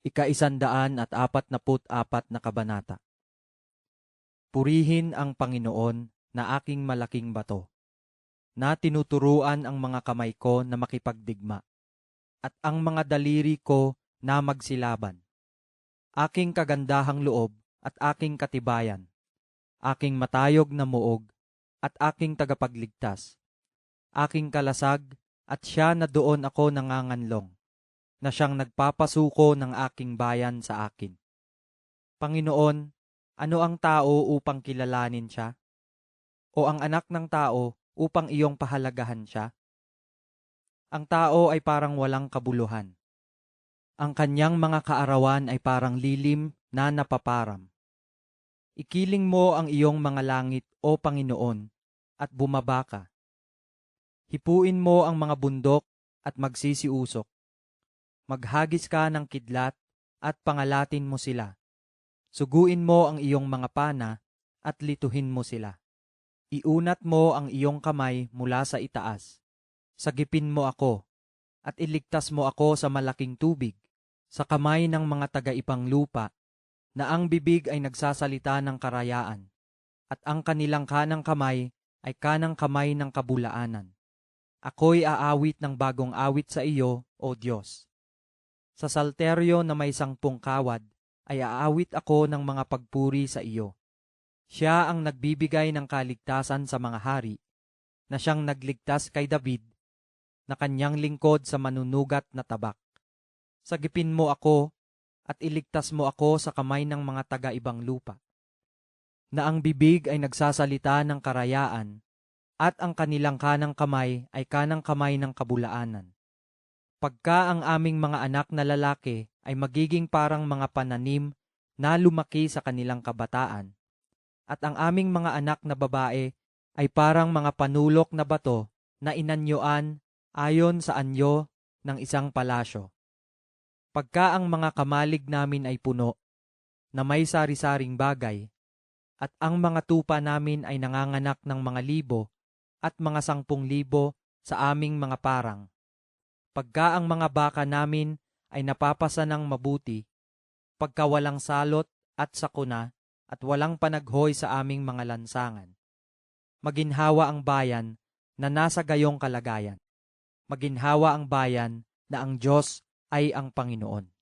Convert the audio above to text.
Ikaisandaan at apat na put apat na kabanata. Purihin ang Panginoon na aking malaking bato, na tinuturuan ang mga kamay ko na makipagdigma, at ang mga daliri ko na magsilaban. Aking kagandahang loob at aking katibayan, aking matayog na muog at aking tagapagligtas, aking kalasag at siya na doon ako nanganganlong na siyang nagpapasuko ng aking bayan sa akin. Panginoon, ano ang tao upang kilalanin siya? O ang anak ng tao upang iyong pahalagahan siya? Ang tao ay parang walang kabuluhan. Ang kanyang mga kaarawan ay parang lilim na napaparam. Ikiling mo ang iyong mga langit, O Panginoon, at bumaba ka. Hipuin mo ang mga bundok at magsisiusok maghagis ka ng kidlat at pangalatin mo sila. Suguin mo ang iyong mga pana at lituhin mo sila. Iunat mo ang iyong kamay mula sa itaas. Sagipin mo ako at iligtas mo ako sa malaking tubig, sa kamay ng mga taga-ipang lupa, na ang bibig ay nagsasalita ng karayaan, at ang kanilang kanang kamay ay kanang kamay ng kabulaanan. Ako'y aawit ng bagong awit sa iyo, O Diyos. Sa salteryo na may sangpong kawad, ay aawit ako ng mga pagpuri sa iyo. Siya ang nagbibigay ng kaligtasan sa mga hari, na siyang nagligtas kay David, na kanyang lingkod sa manunugat na tabak. Sagipin mo ako at iligtas mo ako sa kamay ng mga taga-ibang lupa. Na ang bibig ay nagsasalita ng karayaan, at ang kanilang kanang kamay ay kanang kamay ng kabulaanan pagka ang aming mga anak na lalaki ay magiging parang mga pananim na lumaki sa kanilang kabataan, at ang aming mga anak na babae ay parang mga panulok na bato na inanyoan ayon sa anyo ng isang palasyo. Pagka ang mga kamalig namin ay puno, na may sari-saring bagay, at ang mga tupa namin ay nanganganak ng mga libo at mga sangpung libo sa aming mga parang pagka ang mga baka namin ay napapasa ng mabuti, pagka walang salot at sakuna at walang panaghoy sa aming mga lansangan. Maginhawa ang bayan na nasa gayong kalagayan. Maginhawa ang bayan na ang Diyos ay ang Panginoon.